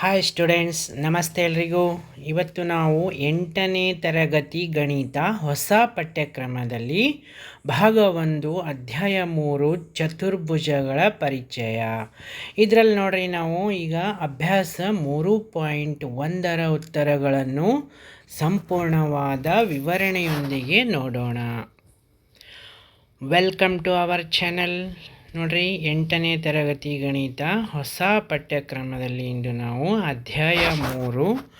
Hi students ನಮಸ್ತೆ ಎಲ್ರಿಗೂ. ಇವತ್ತು ನಾವು ಎಂಟನೇ ತರಗತಿ ಗಣಿತ ಹೊಸ ಪಠ್ಯಕ್ರಮದಲ್ಲಿ ಭಾಗ ಒಂದು ಅಧ್ಯಾಯ ಮೂರು, ಚತುರ್ಭುಜಗಳ ಪರಿಚಯ. ಇದರಲ್ಲಿ ನೋಡ್ರಿ ನಾವು ಈಗ ಅಭ್ಯಾಸ ಮೂರು ಪಾಯಿಂಟ್ ಒಂದರ ಉತ್ತರಗಳನ್ನು ಸಂಪೂರ್ಣವಾದ ವಿವರಣೆಯೊಂದಿಗೆ ನೋಡೋಣ. ವೆಲ್ಕಮ್ ಟು ಅವರ್ ಚಾನಲ್ ನೋಡ್ರಿ, ಎಂಟನೇ ತರಗತಿ ಗಣಿತ ಹೊಸ ಪಠ್ಯಕ್ರಮದಲ್ಲಿ ಇಂದು ನಾವು ಅಧ್ಯಾಯ ಮೂರು,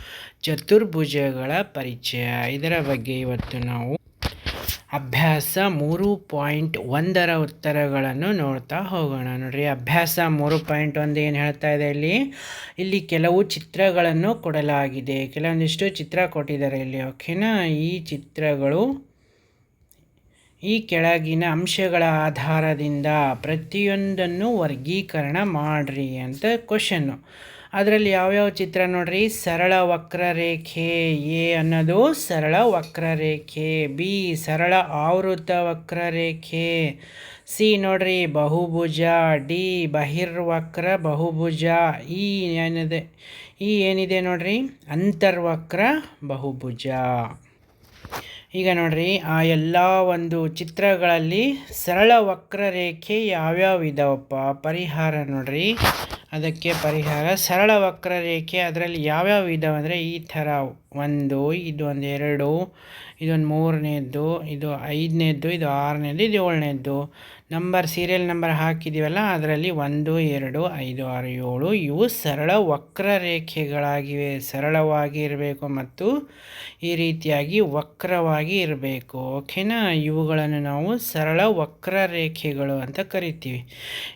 ಚತುರ್ಭುಜಗಳ ಪರಿಚಯ. ಇದರ ಬಗ್ಗೆ ಇವತ್ತು ನಾವು ಅಭ್ಯಾಸ ಮೂರು ಪಾಯಿಂಟ್ ಒಂದರ ಉತ್ತರಗಳನ್ನು ನೋಡ್ತಾ ಹೋಗೋಣ. ನೋಡಿರಿ, ಅಭ್ಯಾಸ ಮೂರು ಪಾಯಿಂಟ್ ಒಂದು ಏನು ಹೇಳ್ತಾ ಇದೆ ಇಲ್ಲಿ? ಇಲ್ಲಿ ಕೆಲವು ಚಿತ್ರಗಳನ್ನು ಕೊಡಲಾಗಿದೆ. ಕೆಲವೊಂದಿಷ್ಟು ಚಿತ್ರ ಕೊಟ್ಟಿದ್ದಾರೆ ಇಲ್ಲಿ. ಓಕೆನಾ? ಈ ಚಿತ್ರಗಳು ಈ ಕೆಳಗಿನ ಅಂಶಗಳ ಆಧಾರದಿಂದ ಪ್ರತಿಯೊಂದನ್ನು ವರ್ಗೀಕರಣ ಮಾಡಿರಿ ಅಂತ ಕ್ವಶನ್ನು ಅದರಲ್ಲಿ ಯಾವ್ಯಾವ ಚಿತ್ರ ನೋಡ್ರಿ? ಸರಳ ವಕ್ರರೇಖೆ ಎ ಅನ್ನೋದು ಸರಳ ವಕ್ರರೇಖೆ ಬಿ ಸರಳ ಆವೃತ ವಕ್ರರೇಖೆ ಸಿ ನೋಡ್ರಿ ಬಹುಭುಜ, ಡಿ ಬಹಿರ್ವಕ್ರ ಬಹುಭುಜ ಈ ಏನಿದೆ ಈ ಏನಿದೆ ನೋಡ್ರಿ? ಅಂತರ್ವಕ್ರ ಬಹುಭುಜ. ಈಗ ನೋಡ್ರಿ, ಆ ಎಲ್ಲ ಒಂದು ಚಿತ್ರಗಳಲ್ಲಿ ಸರಳ ವಕ್ರರೇಖೆ ಯಾವ್ಯಾವ ಇದಾವಪ್ಪ? ಪರಿಹಾರ ನೋಡ್ರಿ. ಅದಕ್ಕೆ ಪರಿಹಾರ, ಸರಳ ವಕ್ರರೇಖೆ ಅದರಲ್ಲಿ ಯಾವ್ಯಾವ ಇದಾವೆ ಅಂದರೆ ಈ ಥರ ಒಂದು, ಇದು ಒಂದು ಎರಡು ಇದೊಂದು ಮೂರನೇದ್ದು, ಇದು ಐದನೇದ್ದು, ಇದು ಆರನೇದ್ದು, ಇದು ಏಳನೇದ್ದು. ನಂಬರ್, ಸೀರಿಯಲ್ ನಂಬರ್ ಹಾಕಿದ್ದೀವಲ್ಲ ಅದರಲ್ಲಿ ಒಂದು, ಎರಡು, ಐದು, ಆರು, ಏಳು, ಇವು ಸರಳ ವಕ್ರರೇಖೆಗಳಾಗಿವೆ. ಸರಳವಾಗಿ ಇರಬೇಕು ಮತ್ತು ಈ ರೀತಿಯಾಗಿ ವಕ್ರವಾಗಿ ಇರಬೇಕು, ಓಕೆನಾ? ಇವುಗಳನ್ನು ನಾವು ಸರಳ ವಕ್ರರೇಖೆಗಳು ಅಂತ ಕರಿತೀವಿ.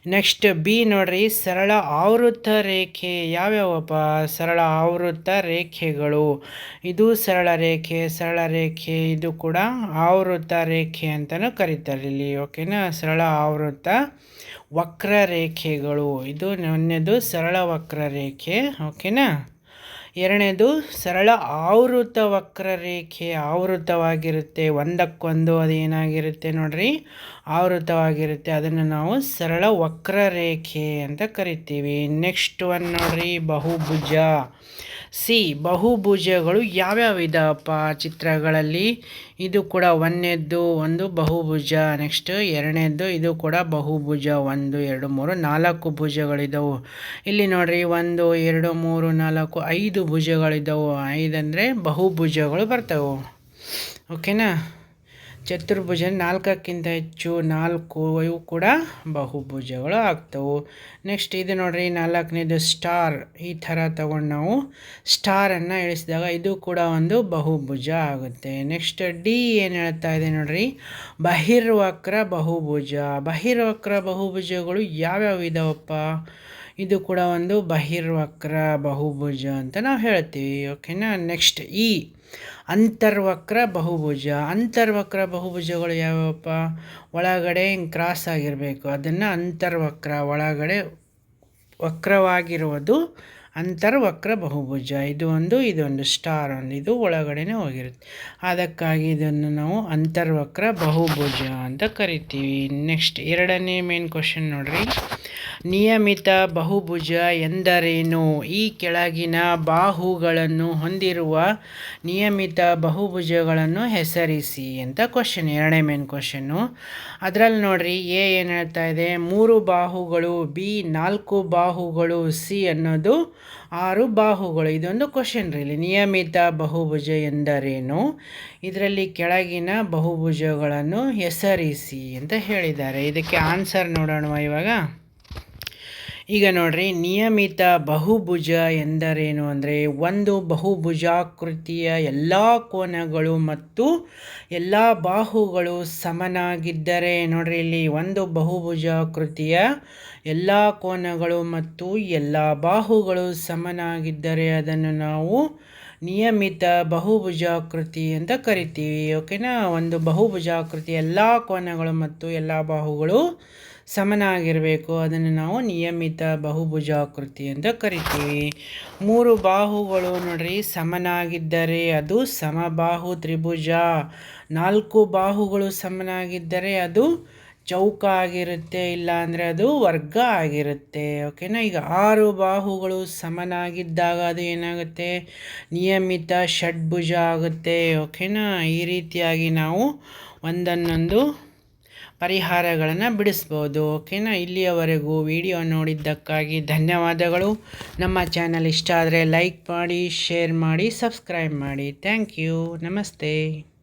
ನೆಕ್ಸ್ಟ್, ಬಿ ನೋಡ್ರಿ, ಸರಳ ಆವೃತ್ತ ರೇಖೆ. ಯಾವ್ಯಾವಪ್ಪ? ಸರಳ ಆವೃತ್ತ ರೇಖೆಗಳು. ಇದು ಸರಳ ರೇಖೆ ಸರಳ ರೇಖೆ. ಇದು ಕೂಡ ಆವೃತ್ತ ರೇಖೆ ಅಂತಲೂ ಕರೀತಾರೆ. ಇಲ್ಲಿ ಓಕೆನಾ? ಸರಳ ಆವೃತ್ತ ವಕ್ರರೇಖೆಗಳು. ಇದು ಒಂದನೇದು ಸರಳ ವಕ್ರರೇಖೆ, ಓಕೆನಾ? ಎರಡನೇದು ಸರಳ ಆವೃತ ವಕ್ರರೇಖೆ. ಆವೃತವಾಗಿರುತ್ತೆ, ಒಂದಕ್ಕೊಂದು ಅದೇನಾಗಿರುತ್ತೆ ನೋಡ್ರಿ? ಆವೃತವಾಗಿರುತ್ತೆ. ಅದನ್ನು ನಾವು ಸರಳ ವಕ್ರರೇಖೆ ಅಂತ ಕರಿತೀವಿ. ನೆಕ್ಸ್ಟ್ ಒನ್ ನೋಡ್ರಿ, ಬಹುಭುಜ. ಸಿ. ಬಹುಭುಜಗಳು ಯಾವ್ಯಾವ ಇದಾವಪ್ಪ ಚಿತ್ರಗಳಲ್ಲಿ? ಇದು ಕೂಡ ಒಂದನೇದ್ದು ಒಂದು ಬಹುಭುಜ, ನೆಕ್ಸ್ಟ್ ಎರಡನೇದ್ದು, ಇದು ಕೂಡ ಬಹುಭುಜ, ಒಂದು, ಎರಡು, ಮೂರು, ನಾಲ್ಕು ಭುಜಗಳಿದ್ದವು ಇಲ್ಲಿ ನೋಡ್ರಿ, ಒಂದು, ಎರಡು, ಮೂರು, ನಾಲ್ಕು, ಐದು ಭುಜಗಳಿದ್ದವು ಐದಂದರೆ ಬಹುಭುಜಗಳು ಬರ್ತವೆ. ಓಕೆನಾ? ಚತುರ್ಭುಜ ನಾಲ್ಕಕ್ಕಿಂತ ಹೆಚ್ಚು ನಾಲ್ಕು ಇವು ಕೂಡ ಬಹುಭುಜಗಳು ಆಗ್ತವೆ. ನೆಕ್ಸ್ಟ್ ಇದು ನೋಡ್ರಿ, ನಾಲ್ಕನೇದು ಸ್ಟಾರ್ ಈ ಥರ ತಗೊಂಡು ನಾವು ಸ್ಟಾರನ್ನು ಇಳಿಸಿದಾಗ ಇದು ಕೂಡ ಒಂದು ಬಹುಭುಜ ಆಗುತ್ತೆ. ನೆಕ್ಸ್ಟ್ ಡಿ ಏನು ಹೇಳ್ತಾ ಇದೆ ನೋಡ್ರಿ, ಬಹಿರ್ವಕ್ರ ಬಹುಭುಜ. ಬಹಿರ್ವಕ್ರ ಬಹುಭುಜಗಳು ಯಾವ್ಯಾವ ಇದಾವಪ್ಪ? ಇದು ಕೂಡ ಒಂದು ಬಹಿರ್ವಕ್ರ ಬಹುಭುಜ ಅಂತ ನಾವು ಹೇಳ್ತೀವಿ ಓಕೆನಾ ನೆಕ್ಸ್ಟ್ ಈ ಅಂತರ್ವಕ್ರ ಬಹುಭುಜ. ಅಂತರ್ವಕ್ರ ಬಹುಭುಜಗಳು ಯಾವ್ಯಾವಪ್ಪ ಒಳಗಡೆ ಕ್ರಾಸ್ ಆಗಿರಬೇಕು. ಅದನ್ನು ಅಂತರ್ವಕ್ರ, ಒಳಗಡೆ ವಕ್ರವಾಗಿರುವುದು ಅಂತರ್ವಕ್ರ ಬಹುಭುಜ. ಇದು ಒಂದು ಇದೊಂದು ಸ್ಟಾರ್ ಒಂದು. ಇದು ಒಳಗಡೆನೇ ಹೋಗಿರುತ್ತೆ. ಅದಕ್ಕಾಗಿ ಇದನ್ನು ನಾವು ಅಂತರ್ವಕ್ರ ಬಹುಭುಜ ಅಂತ ಕರಿತೀವಿ. ನೆಕ್ಸ್ಟ್ ಎರಡನೇ ಮೇನ್ ಕ್ವಶನ್ ನೋಡ್ರಿ. ನಿಯಮಿತ ಬಹುಭುಜ ಎಂದರೇನು? ಈ ಕೆಳಗಿನ ಬಾಹುಗಳನ್ನು ಹೊಂದಿರುವ ನಿಯಮಿತ ಬಹುಭುಜಗಳನ್ನು ಹೆಸರಿಸಿ ಅಂತ ಕ್ವಶನ್ ಎರಡನೇ ಮೇನ್ ಕ್ವಶನ್ನು ಅದರಲ್ಲಿ ನೋಡ್ರಿ, ಎ ಏನು ಹೇಳ್ತಾ ಇದೆ? ಮೂರು ಬಾಹುಗಳು, ಬಿ ನಾಲ್ಕು ಬಾಹುಗಳು, ಸಿ ಅನ್ನೋದು ಆರು ಬಾಹುಗಳು. ಇದೊಂದು ಕ್ವಶನ್ ರೀ. ನಿಯಮಿತ ಬಹುಭುಜ ಎಂದರೇನು? ಇದರಲ್ಲಿ ಕೆಳಗಿನ ಬಹುಭುಜಗಳನ್ನು ಹೆಸರಿಸಿ ಅಂತ ಹೇಳಿದ್ದಾರೆ. ಇದಕ್ಕೆ ಆನ್ಸರ್ ನೋಡೋಣ ಇವಾಗ? ಈಗ ನೋಡ್ರಿ, ನಿಯಮಿತ ಬಹುಭುಜ ಎಂದರೇನು ಅಂದರೆ, ಒಂದು ಬಹುಭುಜಾಕೃತಿಯ ಎಲ್ಲ ಕೋನಗಳು ಮತ್ತು ಎಲ್ಲ ಬಾಹುಗಳು ಸಮನಾಗಿದ್ದರೆ ನೋಡ್ರಿ, ಇಲ್ಲಿ ಒಂದು ಬಹುಭುಜಾಕೃತಿಯ ಎಲ್ಲ ಕೋನಗಳು ಮತ್ತು ಎಲ್ಲ ಬಾಹುಗಳು ಸಮನಾಗಿದ್ದರೆ ಅದನ್ನು ನಾವು ನಿಯಮಿತ ಬಹುಭುಜಾಕೃತಿ ಅಂತ ಕರಿತೀವಿ. ಓಕೆನಾ? ಒಂದು ಬಹುಭುಜಾಕೃತಿ ಎಲ್ಲ ಕೋನಗಳು ಮತ್ತು ಎಲ್ಲ ಬಾಹುಗಳು ಸಮನಾಗಿರಬೇಕು. ಅದನ್ನು ನಾವು ನಿಯಮಿತ ಬಹುಭುಜಾಕೃತಿ ಅಂತ ಕರಿತೀವಿ. ಮೂರು ಬಾಹುಗಳು ನೋಡ್ರಿ, ಸಮನಾಗಿದ್ದರೆ ಅದು ಸಮಬಾಹು ತ್ರಿಭುಜ. ನಾಲ್ಕು ಬಾಹುಗಳು ಸಮನಾಗಿದ್ದರೆ ಅದು ಚೌಕ ಆಗಿರುತ್ತೆ ಇಲ್ಲ ಅಂದರೆ ಅದು ವರ್ಗ ಆಗಿರುತ್ತೆ. ಓಕೆನಾ? ಈಗ ಆರು ಬಾಹುಗಳು ಸಮನಾಗಿದ್ದಾಗ ಅದು ಏನಾಗುತ್ತೆ? ನಿಯಮಿತ ಷಡ್ಭುಜ ಆಗುತ್ತೆ. ಓಕೆನಾ? ಈ ರೀತಿಯಾಗಿ ನಾವು ಒಂದನ್ನೊಂದು ಪರಿಹಾರಗಳನ್ನು ಬಿಡಿಸ್ಬೋದು. ಓಕೆನಾ? ಇಲ್ಲಿಯವರೆಗೂ ವಿಡಿಯೋ ನೋಡಿದ್ದಕ್ಕಾಗಿ ಧನ್ಯವಾದಗಳು. ನಮ್ಮ ಚಾನಲ್ ಇಷ್ಟ ಆದರೆ ಲೈಕ್ ಮಾಡಿ, ಶೇರ್ ಮಾಡಿ, ಸಬ್ಸ್ಕ್ರೈಬ್ ಮಾಡಿ. Thank you. ನಮಸ್ತೆ.